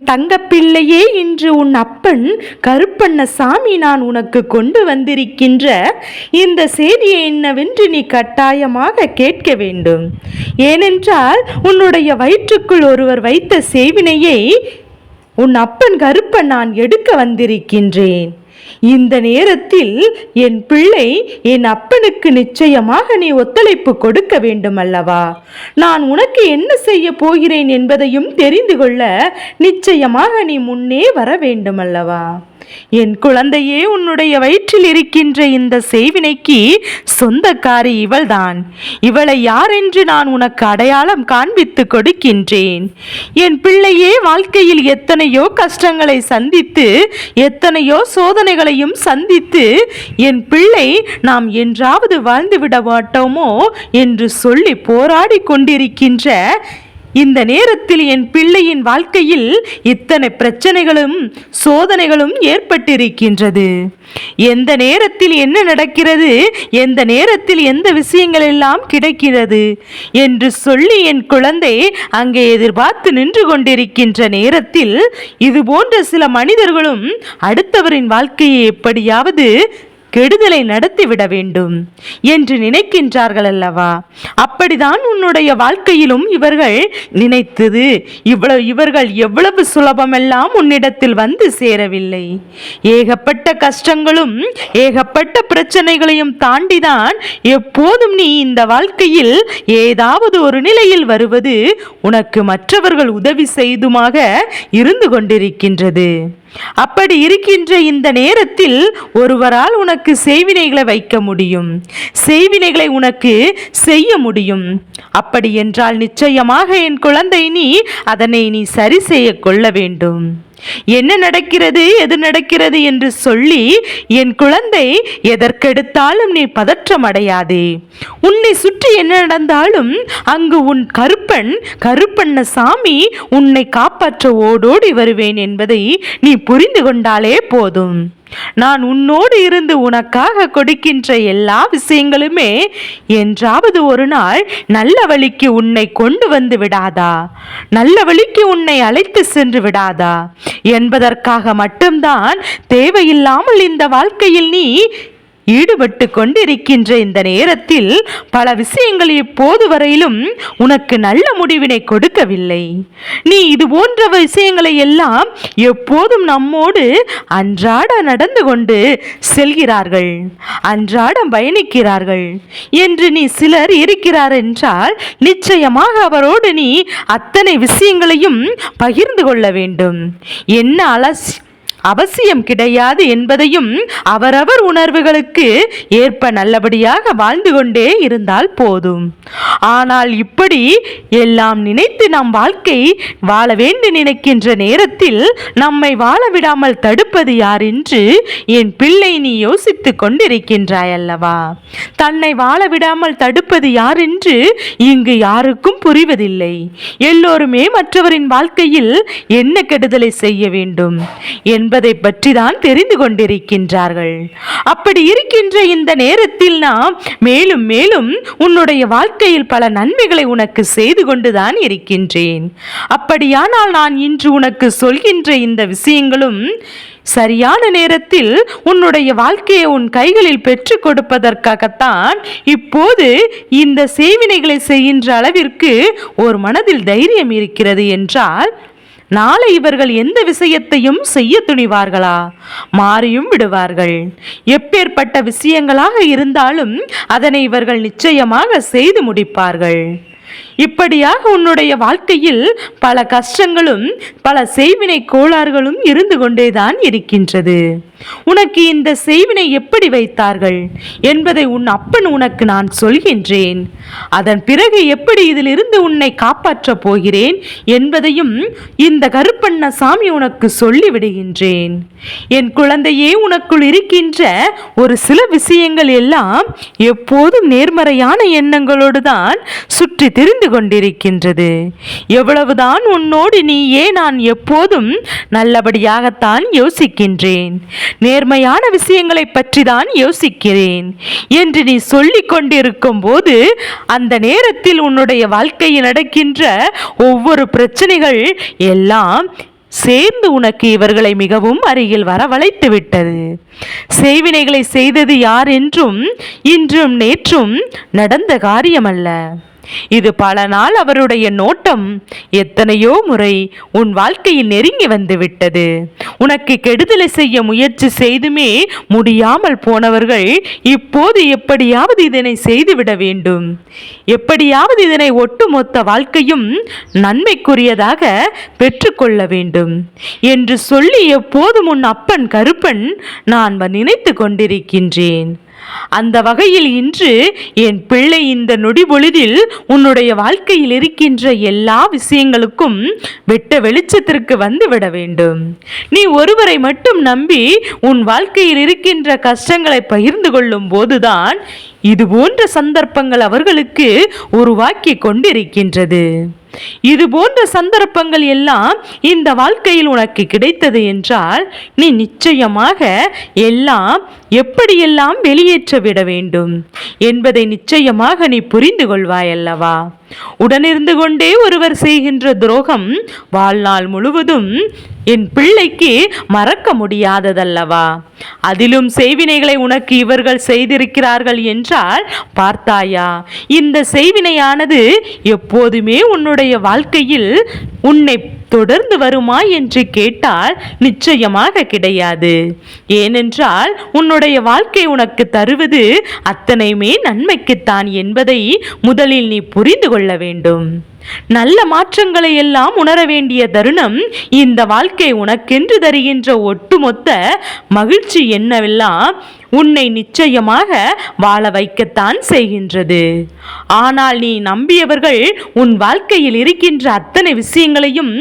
தங்கப்பிள்ளையே இன்று உன் அப்பன் கருப்பண்ணசாமி நான் உனக்கு கொண்டு வந்திருக்கின்ற. இந்த செய்தியை என்னவென்று நீ கட்டாயமாக கேட்க வேண்டும். ஏனென்றால் உன்னுடைய வயிற்றுக்குள் ஒருவர் வைத்த சேவினையை உன் அப்பன் கருப்பன் நான் எடுக்க வந்திருக்கின்றேன். இந்த நேரத்தில் என் பிள்ளை என் அப்பனுக்கு நிச்சயமாக நீ ஒத்துழைப்பு கொடுக்க வேண்டும் அல்லவா நான் உனக்கு என்ன செய்ய போகிறேன் என்பதையும் தெரிந்து கொள்ள நிச்சயமாக நீ முன்னே வர வேண்டும் அல்லவா என் குழந்தையே உன்னுடைய வயிற்றில் இருக்கின்ற இந்த செய்வினைக்கு சொந்தக்காரி இவள்தான். இவளை யார் என்று நான் உனக்கு அடையாளம் காண்பித்து கொடுக்கின்றேன். என் பிள்ளையே வாழ்க்கையில் எத்தனையோ கஷ்டங்களை சந்தித்து எத்தனையோ சோதனைகளையும் சந்தித்து என் பிள்ளை நாம் என்றாவது வாழ்ந்து விட மாட்டோமோ என்று சொல்லி போராடி கொண்டிருக்கின்ற இந்த நேரத்தில் என் பிள்ளையின் வாழ்க்கையில் இத்தனை பிரச்சனைகளும் சோதனைகளும் ஏற்பட்டிருக்கின்றது. எந்த நேரத்தில் என்ன நடக்கிறது எந்த நேரத்தில் எந்த விஷயங்கள் எல்லாம் கிடைக்கிறது என்று சொல்லி என் குழந்தை அங்கே எதிர்பார்த்து நின்று கொண்டிருக்கின்ற நேரத்தில் இது போன்ற சில மனிதர்களும் அடுத்தவரின் வாழ்க்கையை எப்படியாவது கெடுதலை நடத்திவிட வேண்டும் என்று நினைக்கின்றார்கள் அல்லவா அப்படிதான் உன்னுடைய வாழ்க்கையிலும் இவர்கள் நினைத்தது. இவ்வளவு இவர்கள் எவ்வளவு சுலபமெல்லாம் உன்னிடத்தில் வந்து சேரவில்லை. ஏகப்பட்ட கஷ்டங்களும் ஏகப்பட்ட பிரச்சனைகளையும் தாண்டிதான் எப்போதும் நீ இந்த வாழ்க்கையில் ஏதாவது ஒரு நிலையில் வருவது உனக்கு மற்றவர்கள் உதவி செய்துமாக இருந்து கொண்டிருக்கின்றது. அப்படி இருக்கின்ற இந்த நேரத்தில் ஒருவரால் உனக்கு செய்வினைகளை வைக்க முடியும். செய்வினைகளை உனக்கு செய்ய முடியும். அப்படி என்றால் நிச்சயமாக என் குழந்தை நீ அதனை நீ சரி செய்ய கொள்ள வேண்டும். என்ன நடக்கிறது எது நடக்கிறது என்று சொல்லி என் குழந்தை எதற்கெடுத்தாலும் நீ பதற்றம் அடையாதே. உன்னை சுற்றி என்ன நடந்தாலும் அங்கு உன் கருப்பன் கருப்பண்ண சாமி உன்னை காப்பாற்ற ஓடோடி வருவேன் என்பதை நீ புரிந்து கொண்டாலே போதும். நான் உன்னோடு இருந்து உனக்காக கொடுக்கின்ற எல்லா விஷயங்களுமே என்றாவது ஒரு நாள் நல்ல வழிக்கு உன்னை கொண்டு வந்து விடாதா? நல்ல வழிக்கு உன்னை அழைத்து சென்று விடாதா? என்பதற்காக மட்டும்தான் தேவையில்லாமல் இந்த வாழ்க்கையில் நீ ஈடுபட்டு கொண்டிருக்கின்ற இந்த நேரத்தில் பல விஷயங்கள் இப்போது வரையிலும் உனக்கு நல்ல முடிவினை கொடுக்கவில்லை. நீ இது போன்ற விஷயங்களை எல்லாம் எப்போதும் நம்மோடு அன்றாட நடந்து கொண்டு செல்கிறார்கள். அன்றாடம் பயணிக்கிறார்கள். என்று நீ சிலர் இருக்கிறார் என்றால் நிச்சயமாக அவரோடு நீ அத்தனை விஷயங்களையும் பகிர்ந்து கொள்ள வேண்டும். என்ன அலசி அவசியம் கிடையாது என்பதையும் அவரவர் உணர்வுகளுக்கு ஏற்ப நல்லபடியாக வாழ்ந்து கொண்டே இருந்தால் போதும். ஆனால் இப்படி எல்லாம் நினைத்து நம் வாழ்க்கை வாழ வேண்டு நினைக்கின்ற நேரத்தில் நம்மை வாழ விடாமல் தடுப்பது யார் என்று என் பிள்ளை நீ யோசித்துக் கொண்டிருக்கின்றாய் அல்லவா? தன்னை வாழ விடாமல் தடுப்பது யார் என்று இங்கு யாருக்கும் புரிவதில்லை. எல்லோருமே மற்றவரின் வாழ்க்கையில் என்ன கெடுதலை செய்ய வேண்டும்? என்பதை பற்றி தான் தெரிந்து கொண்டிருக்கின்றார்கள். அப்படி இருக்கின்ற இந்த நேரத்தில் நாம் மேலும் மேலும் உன்னுடைய வாழ்க்கையில் பல நன்மைகளை உனக்கு செய்து கொண்டுதான் இருக்கின்றேன். அப்படியானால் நான் இன்று உனக்கு சொல்கின்ற இந்த விஷயங்களும் சரியான நேரத்தில் உன்னுடைய வாழ்க்கையை உன் கைகளில் பெற்றுக் கொடுப்பதற்காகத்தான் இப்போது இந்த சேவினைகளை செய்கின்ற அளவிற்கு ஒரு மனதில் தைரியம் இருக்கிறது என்றால் நாளை இவர்கள் எந்த விஷயத்தையும் செய்ய துணிவார்களா? மாறியும் விடுவார்கள். எப்பேற்பட்ட விஷயங்களாக இருந்தாலும் அதனை இவர்கள் நிச்சயமாக செய்து முடிப்பார்கள். இப்படியாக உன்னுடைய வாழ்க்கையில் பல கஷ்டங்களும் பல செய்வினை கோளாறுகளும் இருந்து கொண்டேதான் இருக்கின்றது. உனக்கு இந்த செய்வினை எப்படி வைத்தார்கள்? என்பதை உன் அப்பன் உனக்கு நான் சொல்கின்றேன். அதன் பிறகு எப்படி இதிலிருந்து உன்னை காப்பாற்றப் போகிறேன் என்பதையும் இந்த கருப்பண்ண சாமி உனக்கு சொல்லிவிடுகின்றேன். என் குழந்தையே உனக்குள் இருக்கின்ற ஒரு சில விஷயங்கள் எல்லாம் எப்போதும் நேர்மறையான எண்ணங்களோடு தான் சுற்றி திரிந்து கொண்டிருக்கின்றது. எவ்வளவுதான் உன்னோடு நீயே நான் எப்போதும் நல்லபடியாகத்தான் யோசிக்கின்றேன். நேர்மையான விஷயங்களை பற்றி தான் யோசிக்கிறேன். என்று நீ சொல்லிக் கொண்டிருக்கும் போது அந்த நேரத்தில் உன்னுடைய வாழ்க்கையில் நடக்கின்ற ஒவ்வொரு பிரச்சனைகள் எல்லாம் சேர்ந்து உனக்கு இவர்களை மிகவும் அருகில் வரவழைத்து விட்டது. செய்வினைகளை செய்தது யார் என்றும் இன்றும் நேற்றும் நடந்த காரியமல்ல. இது பல நாள் அவருடைய நோட்டம். எத்தனையோ முறை உன் வாழ்க்கையில் நெருங்கி வந்து விட்டது உனக்கு கெடுதலை செய்ய முயற்சி செய்துமே முடியாமல் போனவர்கள் இப்போது எப்படியாவது இதனை செய்துவிட வேண்டும். எப்படியாவது இதனை ஒட்டுமொத்த வாழ்க்கையும் நன்மைக்குரியதாக பெற்றுக்கொள்ள வேண்டும். என்று சொல்லி எப்போதும் உன் அப்பன் கருப்பன் நான் நினைத்து கொண்டிருக்கின்றேன். அந்த வகையில் இன்று என் பிள்ளை இந்த நொடி பொழுதில் உன்னுடைய வாழ்க்கையில் இருக்கின்ற எல்லா விஷயங்களுக்கும் வெட்ட வெளிச்சத்திற்கு வந்து விட வேண்டும். நீ ஒருவரை மட்டும் நம்பி உன் வாழ்க்கையில் இருக்கின்ற கஷ்டங்களை பகிர்ந்து கொள்ளும் போதுதான் இது போன்ற சந்தர்ப்பங்கள் அவர்களுக்கு உருவாக்கி கொண்டிருக்கின்றது. இது போன்ற சந்தர்ப்பங்கள் எல்லாம் இந்த வாழ்க்கையில் உனக்கு கிடைத்தது என்றால் நீ நிச்சயமாக எல்லாம் எப்படியெல்லாம் வெளியேற்ற விட வேண்டும் என்பதை நிச்சயமாக நீ புரிந்து கொள்வாய் அல்லவா உடனிருந்து கொண்டே ஒருவர் செய்கின்ற துரோகம் வாழ்நாள் முழுவதும் என் பிள்ளைக்கு மறக்க முடியாததல்லவா? அதிலும் செய்வினைகளை உனக்கு இவர்கள் செய்திருக்கிறார்கள் என்றால் பார்த்தாயா? இந்த செய்வினையானது எப்போதுமே உன்னுடைய வாழ்க்கையில் உன்னை தொடர்ந்து வருமா என்று கேட்டால் நிச்சயமாக கிடையாது. ஏனென்றால் உன்னுடைய வாழ்க்கை உனக்கு தருவது அத்தனையுமே நன்மைக்குத்தான் என்பதை முதலில் நீ புரிந்து கொள்ள வேண்டும். நல்ல மாற்றங்களை எல்லாம் உணர வேண்டிய தருணம் இந்த வாழ்க்கை உனக்கென்று தருகின்ற ஒட்டுமொத்த மகிழ்ச்சி என்னவெல்லாம் உன்னை நிச்சயமாக வாழ வைக்கத்தான் செய்கின்றது. ஆனால் நீ நம்பியவர்கள் உன் வாழ்க்கையில் இருக்கின்ற அத்தனை விஷயங்களையும்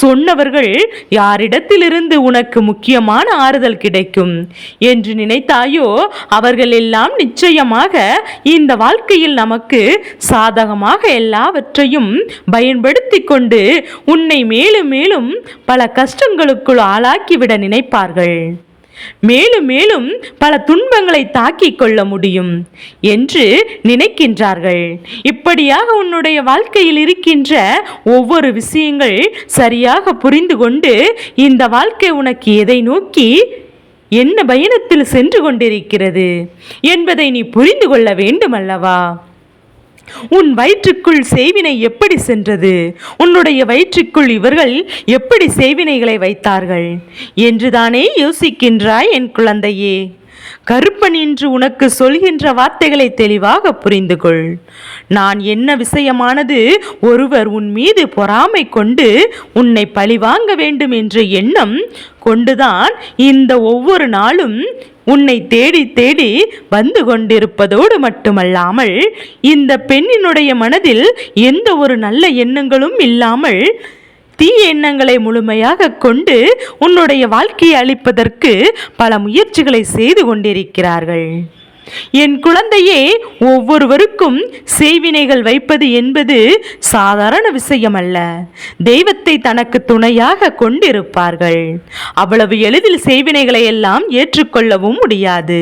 சொன்னவர்கள் யாரிடத்திலிருந்து உனக்கு முக்கியமான ஆறுதல் கிடைக்கும்? என்று நினைத்தாயோ அவர்கள் எல்லாம் நிச்சயமாக இந்த வாழ்க்கையில் நமக்கு சாதகமாக எல்லாவற்றையும் பயன்படுத்தி கொண்டு உன்னை மேலும் மேலும் பல கஷ்டங்களுக்குள் ஆளாக்கிவிட நினைப்பார்கள். மேலும் மேலும் பல துன்பங்களை தாக்கிக் கொள்ள முடியும் என்று நினைக்கின்றார்கள். இப்படியாக உன்னுடைய வாழ்க்கையில் இருக்கின்ற ஒவ்வொரு விஷயங்கள் சரியாக புரிந்து கொண்டு இந்த வாழ்க்கை உனக்கு எதை நோக்கி என்ன பயணத்தில் சென்று கொண்டிருக்கிறது என்பதை நீ புரிந்து கொள்ள வேண்டுமல்லவா? உன் வயிற்றுக்குள் செய்வினை எப்படி சென்றது? உன்னுடைய வயிற்றுக்குள் இவர்கள் எப்படி செய்வினைகளை வைத்தார்கள்? என்றுதானே யோசிக்கின்றாய் என் குழந்தையே. கருப்பன் என்று உனக்கு சொல்கின்ற வார்த்தைகளை தெளிவாக புரிந்து கொள் நான் என்ன விஷயமானது ஒருவர் உன் மீது பொறாமை கொண்டு உன்னை பழிவாங்க வேண்டும் என்ற எண்ணம் கொண்டுதான் இந்த ஒவ்வொரு நாளும் உன்னை தேடி தேடி வந்து கொண்டிருப்பதோடு மட்டுமல்லாமல் இந்த பெண்ணினுடைய மனதில் எந்த ஒரு நல்ல எண்ணங்களும் இல்லாமல் தீய எண்ணங்களை முழுமையாக கொண்டு உன்னுடைய வாழ்க்கையை அளிப்பதற்கு பல முயற்சிகளை செய்து கொண்டிருக்கிறார்கள். என் குழந்தையே ஒவ்வொருவருக்கும் செய்வினைகள் வைப்பது என்பது சாதாரண விஷயம் அல்ல தெய்வத்தை தனக்கு துணையாக கொண்டிருப்பார்கள். அவ்வளவு எளிதில் செய்வினைகளை எல்லாம் ஏற்றுக்கொள்ளவும் முடியாது.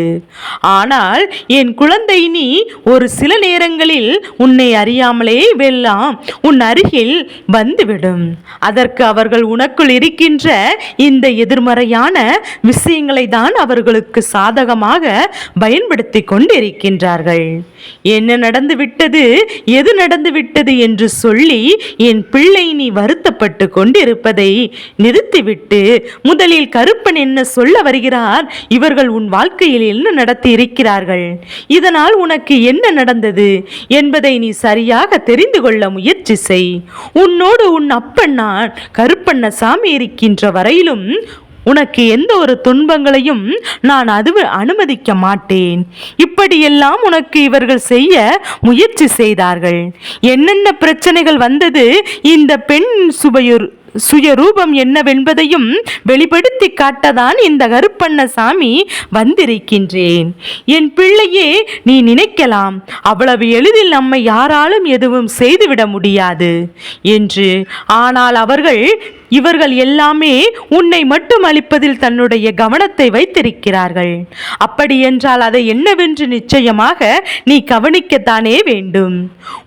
ஆனால் என் குழந்தை நீ ஒரு சில நேரங்களில் உன்னை அறியாமலே வெல்லாம் உன் அருகில் வந்துவிடும். அதற்கு அவர்கள் உனக்குள் இருக்கின்ற இந்த எதிர்மறையான விஷயங்களை தான் அவர்களுக்கு சாதகமாக பயன்படுத்தி நடத்தி கொண்டிருக்கின்றார்கள். என்ன நடந்து விட்டது? எது நடந்து விட்டது என்று சொல்லி என் பிள்ளை நீ வருத்தப்பட்டு கொண்டிருப்பதை நிறுத்திவிட்டு முதலில் கருப்பன் என்ன சொல்ல வருகிறார்? இவர்கள் உன் வாழ்க்கையில் என்ன நடத்தி இருக்கிறார்கள் இதனால் உனக்கு என்ன நடந்தது? என்பதை நீ சரியாக தெரிந்து கொள்ள முயற்சி செய். உன்னோடு உன் அப்பன் நான் கருப்பண்ண சாமி இருக்கின்ற வரையிலும் உனக்கு எந்த ஒரு துன்பங்களையும் நான் அது அனுமதிக்க மாட்டேன். இப்படியெல்லாம் உனக்கு இவர்கள் செய்ய முயற்சி செய்தார்கள். என்னென்ன பிரச்சனைகள் வந்தது இந்த பெண் சுபையூர் சுயரூபம் என்னவென்பதையும் வெளிப்படுத்தி காட்டதான் இந்த கருப்பண்ண சாமி வந்திருக்கின்றேன். என் பிள்ளையே நீ நினைக்கலாம். அவ்வளவு எளிதில் நம்மை யாராலும் எதுவும் செய்துவிட முடியாது. என்று ஆனால் அவர்கள் இவர்கள் எல்லாமே உன்னை மட்டும் அளிப்பதில் தன்னுடைய கவனத்தை வைத்திருக்கிறார்கள். அப்படி என்றால் அதை என்னவென்று நிச்சயமாக நீ கவனிக்கத்தானே வேண்டும்.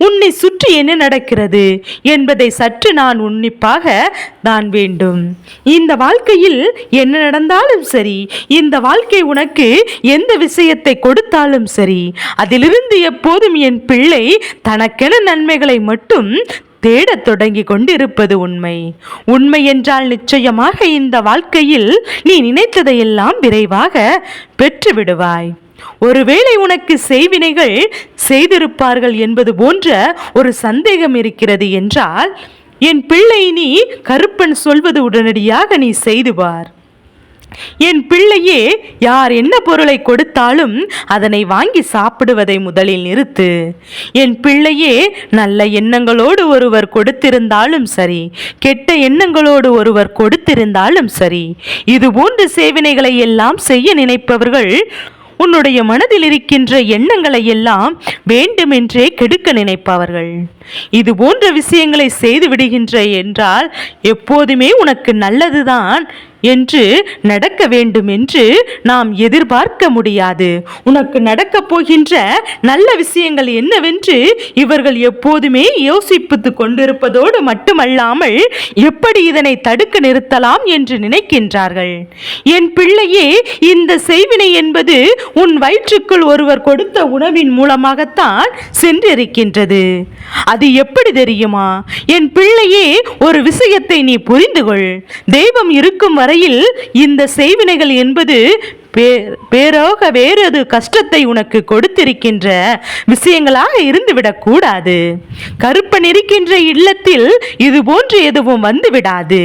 உன்னை சுற்றி என்ன நடக்கிறது என்பதை சற்று நான் உன்னிப்பாக தான் வேண்டும். இந்த வாழ்க்கையில் என்ன நடந்தாலும் சரி இந்த வாழ்க்கை உனக்கு எந்த விஷயத்தை கொடுத்தாலும் சரி அதிலிருந்து எப்போதும் என் பிள்ளை தனக்கென நன்மைகளை மட்டும் தேடத் தொடங்கி கொண்டிருப்பது உண்மை. உண்மை என்றால் நிச்சயமாக இந்த வாழ்க்கையில் நீ நினைத்ததையெல்லாம் விரைவாக பெற்று விடுவாய். ஒருவேளை உனக்கு செய்வினைகள் செய்திருப்பார்கள் என்பது போன்ற ஒரு சந்தேகம் இருக்கிறது என்றால் என் பிள்ளை நீ கருப்பன் சொல்வது உடனடியாக நீ செய்து பார். என் பிள்ளையே யார் என்ன பொருளை கொடுத்தாலும் அதனை வாங்கி சாப்பிடுவதை முதலில் நிறுத்து. என் பிள்ளையே நல்ல எண்ணங்களோடு ஒருவர் கொடுத்திருந்தாலும் சரி கெட்ட எண்ணங்களோடு ஒருவர் கொடுத்திருந்தாலும் சரி இது போன்ற சேவினைகளை எல்லாம் செய்ய நினைப்பவர்கள் உன்னுடைய மனதில் இருக்கின்ற எண்ணங்களை எல்லாம் வேண்டுமென்றே கெடுக்க நினைப்பவர்கள். இது போன்ற விஷயங்களை செய்து விடுகின்ற என்றால் எப்போதுமே உனக்கு நல்லதுதான் என்று நடக்க வேண்டும் என்று நாம் எதிர்பார்க்க முடியாது. உனக்கு நடக்கப் போகின்ற நல்ல விஷயங்கள் என்னவென்று இவர்கள் எப்போதுமே யோசிப்புத்து கொண்டிருப்பதோடு மட்டுமல்லாமல் எப்படி இதனை தடுக்க நிறுத்தலாம் என்று நினைக்கின்றார்கள். என் பிள்ளையே இந்த செய்வினை என்பது உன் வயிற்றுக்குள் ஒருவர் கொடுத்த உணவின் மூலமாகத்தான் சென்றிருக்கின்றது. அது எப்படி தெரியுமா? என் பிள்ளையே ஒரு விஷயத்தை நீ புரிந்து கொள் தெய்வம் இருக்கும் வரையில் இந்த செய்வினைகள் என்பது பே- பேரோக வேறொரு கஷ்டத்தை உனக்கு கொடுத்திருக்கின்ற விஷயங்களாக இருந்துவிடக்கூடாது கருப்பன் இருக்கின்ற இல்லத்தில் இது போன்று எதுவும் வந்து விடாது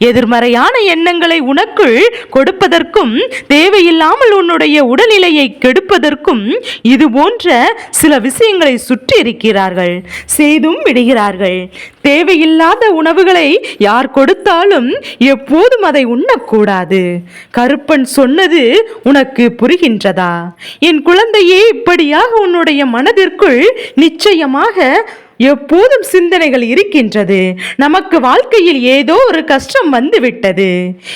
எதிர்மறையான எண்ணங்களை உனக்குள் கொடுப்பதற்கும் தேவையில்லாமல் உன்னுடைய உடல்நிலையை கெடுப்பதற்கும் இது போன்ற சில விஷயங்களை சுற்றி இருக்கிறார்கள் செய்தும் விடுகிறார்கள். தேவையில்லாத உணவுகளை யார் கொடுத்தாலும் எப்போதும் அதை உண்ணக்கூடாது. கருப்பன் சொன்னது உனக்கு புரிகின்றதா? என் குழந்தையே இப்படியாக உன்னுடைய மனதிற்குள் நிச்சயமாக எப்போதும் சிந்தனைகள் இருக்கின்றது. நமக்கு வாழ்க்கையில் ஏதோ ஒரு கஷ்டம் வந்துவிட்டது.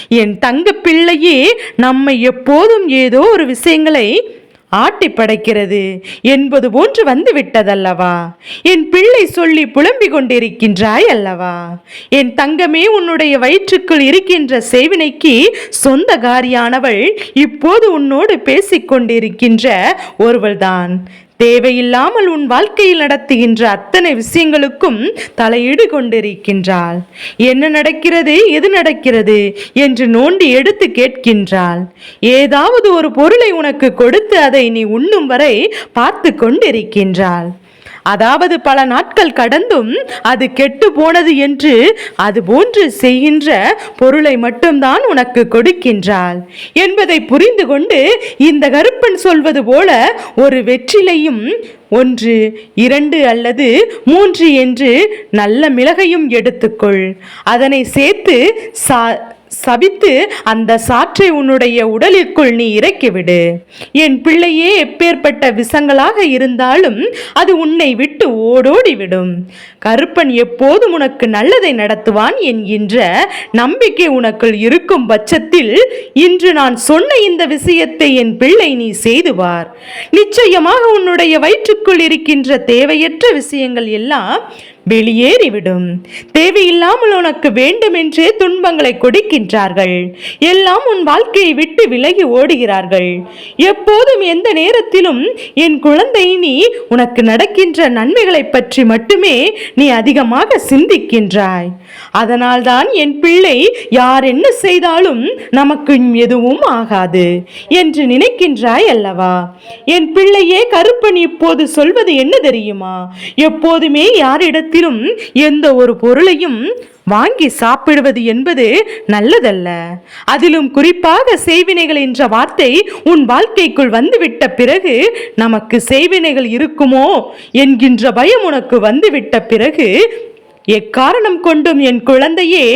என் தங்க பிள்ளையே நம்மை எப்போதும் ஏதோ ஒரு விஷயங்களை ஆட்டி படைக்கிறது என்பது போன்று வந்து விட்டதல்லவா? என் பிள்ளை சொல்லி புலம்பிக் கொண்டிருக்கின்றாய் அல்லவா? என் தங்கமே உன்னுடைய வயிற்றுக்குள் இருக்கின்ற சேவினைக்கு சொந்தகாரியானவள் இப்போது உன்னோடு பேசிக் கொண்டிருக்கின்ற ஒருவள்தான். தேவையில்லாமல் உன் வாழ்க்கையில் நடத்துகின்ற அத்தனை விஷயங்களுக்கும் தலையீடு கொண்டிருக்கின்றாள். என்ன நடக்கிறது எது நடக்கிறது என்று நோண்டி எடுத்து கேட்கின்றாள். ஏதாவது ஒரு பொருளை உனக்கு கொடுத்து அதை நீ உண்ணும் வரை பார்த்து கொண்டிருக்கின்றாள். அதாவது பல நாட்கள் கடந்தும் அது கெட்டு போனது என்று அது போன்று செய்கின்ற பொருளை மட்டும்தான் உனக்கு கொடுக்கின்றாள் என்பதை புரிந்து கொண்டு இந்த கருப்பன் சொல்வது போல ஒரு வெற்றிலையும் ஒன்று இரண்டு அல்லது மூன்று என்று நல்ல மிளகையும் எடுத்துக்கொள். அதனை சேர்த்து சா சபித்து அந்த சாற்றை உன்னுடைய உடலிற்குள் நீ இறக்கிவிடு. என் பிள்ளையே எப்பேற்பட்ட விஷங்களாக இருந்தாலும் அது உன்னை விட்டு ஓடோடி விடும் கருப்பன் எப்போதும் உனக்கு நல்லதை நடத்துவான் என்கின்ற நம்பிக்கை உனக்குள் இருக்கும் பட்சத்தில் இன்று நான் சொன்ன இந்த விஷயத்தை என் பிள்ளை நீ செய்துவார். நிச்சயமாக உன்னுடைய வயிற்றுக்குள் இருக்கின்ற தேவையற்ற விஷயங்கள் எல்லாம் வெளியேறிவிடும். தேவையில்லாமல் உனக்கு வேண்டுமென்றே துன்பங்களை கொடுக்கின்றார்கள். எல்லாம் உன் வாழ்க்கையை விட்டு விலகி ஓடுகிறார்கள். எப்போதும் எந்த நேரத்திலும் என் குழந்தை நீ உனக்கு நடக்கின்ற நன்மைகளை பற்றி மட்டுமே நீ அதிகமாக சிந்திக்கின்றாய். அதனால்தான் என் பிள்ளை யார் என்ன செய்தாலும் நமக்கு எதுவும் ஆகாது என்று நினைக்கின்றாய் அல்லவா? என் பிள்ளையே கருப்பன் இப்போது சொல்வது என்ன தெரியுமா? எப்போதுமே யாரிடத்திலும் எந்த ஒரு பொருளையும் வாங்கி சாப்பிடுவது என்பது நல்லதல்ல. அதிலும் குறிப்பாக செய்வினைகள் என்ற வார்த்தை உன் வாழ்க்கைக்குள் வந்துவிட்ட பிறகு நமக்கு செய்வினைகள் இருக்குமோ என்கின்ற பயம் உனக்கு வந்துவிட்ட பிறகு எக்காரணம் கொண்டும் என் குழந்தையே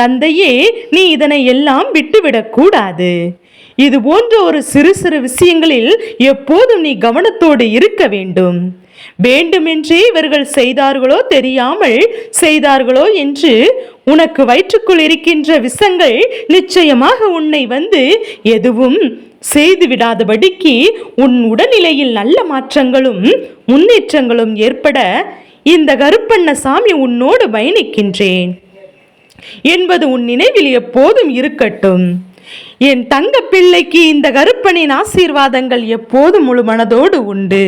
தந்தையே நீ இதனை எல்லாம் விட்டுவிடக்கூடாது இது போன்ற ஒரு சிறு சிறு விஷயங்களில் எப்போதும் நீ கவனத்தோடு இருக்க வேண்டும். வேண்டுமென்றே இவர்கள் செய்தார்களோ தெரியாமல் செய்தார்களோ என்று உனக்கு வயிற்றுக்குள் இருக்கின்ற விஷங்கள் நிச்சயமாக உன்னை வந்து எதுவும் செய்து விடாதபடிக்கு உன் உடல்நிலையில் நல்ல மாற்றங்களும் முன்னேற்றங்களும் ஏற்பட இந்த கருப்பண்ண சாமி உன்னோடு பயணிக்கின்றேன். என்பது உன் நினைவில் எப்போதும் இருக்கட்டும். என் தங்க பிள்ளைக்கு இந்த கருப்பனின் ஆசீர்வாதங்கள் எப்போதும் முழு மனதோடு உண்டு.